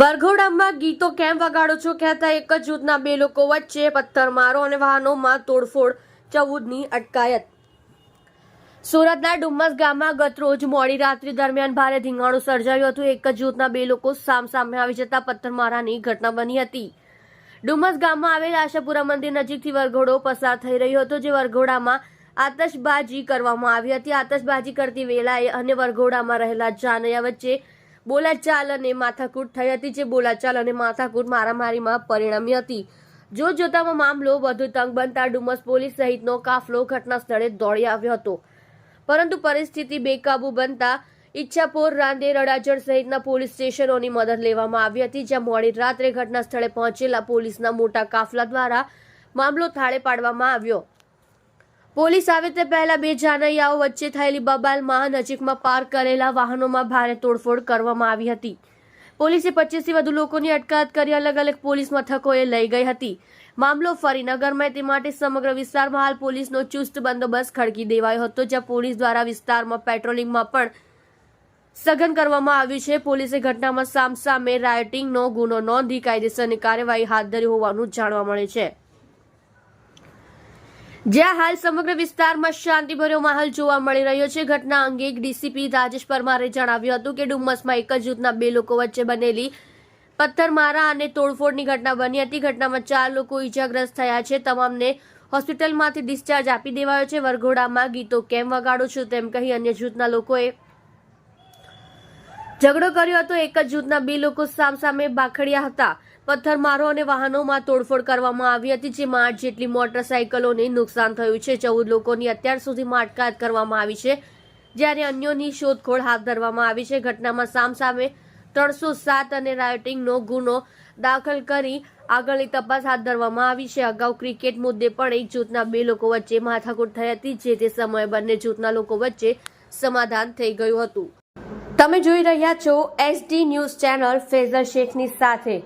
વરઘોડામાં ગીતો કેમ વગાડો છો? કહેતા એક જ જૂથના બે લોકો વચ્ચે પથ્થરમારો અને વાહનોમાં તોડફોડ ચૌદની અટકાયત. સુરતના ડુમ્મસ ગામમાં ગત રોજ મોડી રાત્રિ દરમિયાન ભારે ધીંગાણું સર્જાયું હતું. એક જ જૂથના બે લોકો સામસામે આવી જતા પથ્થરમારાની ઘટના બની હતી. ડુમ્મસ ગામમાં આવેલ આશાપુરા મંદિર નજીકથી વરઘોડો પસાર થઈ રહ્યો હતો, જે વરઘોડામાં આતશબાજી કરવામાં આવી હતી. આતશબાજી કરતી વેળાએ અને વરઘોડામાં રહેલા જાનૈયા વચ્ચે બોલાચાલ અને માથાકૂટ થઈ હતી જે બોલાચાલ અને માથાકૂટ મારામારીમાં પરિણમી હતી. જો જોતામાં મામલો વધુ તંગ બનતા ડુમસ પોલીસ સહિતનો કાફલો ઘટના સ્થળે દોડી આવ્યો હતો. પરંતુ પરિસ્થિતિ બેકાબુ બનતા ઈચ્છાપોર રાંદેર અડાજણ સહિતના પોલીસ સ્ટેશનોની મદદ લેવામાં આવી હતી, જ્યાં મોડી રાત્રે ઘટના સ્થળે પહોંચેલા પોલીસના મોટા કાફલા દ્વારા મામલો થાળે પાડવામાં આવ્યો. પોલીસ આવે તે પહેલા બે જાનૈયાઓ વચ્ચે થયેલી બબાલમાં નજીકમાં પાર્ક કરેલા વાહનોમાં ભારે તોડફોડ કરવામાં આવી હતી. પોલીસે પચીસથી વધુ લોકોની અટકાયત કરી અલગ અલગ પોલીસ મથકોએ લઈ ગઈ હતી. મામલો ફરી નગરમાં તે માટે સમગ્ર વિસ્તારમાં હાલ પોલીસનો ચુસ્ત બંદોબસ્ત ખડકી દેવાયો હતો, જ્યાં પોલીસ દ્વારા વિસ્તારમાં પેટ્રોલિંગમાં પણ સઘન કરવામાં આવ્યું છે. પોલીસે ઘટનામાં સામસામે રાયોટિંગનો ગુનો નોંધી કાયદેસરની કાર્યવાહી હાથ ધરી હોવાનું જાણવા મળે છે. જ્યાં હાલ સમગ્ર વિસ્તારમાં શાંતિભર્યો માહોલ જોવા મળી રહ્યો છે. ઘટના અંગે ડીસીપી રાજેશ પરમારે જણાવ્યું હતું કે ડુમ્મસમાં એક જ જૂથના બે લોકો વચ્ચે બનેલી પથ્થરમારા અને તોડફોડની ઘટના બની હતી. ઘટનામાં ચાર લોકો ઈજાગ્રસ્ત થયા છે. તમામને હોસ્પિટલમાંથી ડિસ્ચાર્જ આપી દેવાયો છે. વરઘોડામાં ગીતો કેમ વગાડો છો તેમ કહી અન્ય જૂથના લોકોએ ઝઘડો કર્યો હતો. એક જ જૂથના બે લોકો સામસામે બાખડ્યા હતા. પથ્થરમારો અને વાહનોમાં તોડફોડ કરવામાં આવી હતી, જેમાં આઠ જેટલી મોટરસાયકલોને નુકસાન થયું છે. ચૌદ લોકોની અત્યાર સુધીમાં અટકાયત કરવામાં આવી છે, જ્યારે અન્યોની શોધખોળ હાથ ધરવામાં આવી છે. ઘટનામાં સામસામે ત્રણસો સાત અને રાયોટિંગનો ગુનો દાખલ કરી આગળની તપાસ હાથ ધરવામાં આવી છે. અગાઉ ક્રિકેટ મુદ્દે પણ એક જૂથના બે લોકો વચ્ચે માથાકૂટ થઈ હતી, જે તે સમયે બંને જૂથના લોકો વચ્ચે સમાધાન થઈ ગયું હતું. તમે જોઈ રહ્યા છો એસડી ન્યૂઝ ચેનલ ફેઝર શેખની સાથે.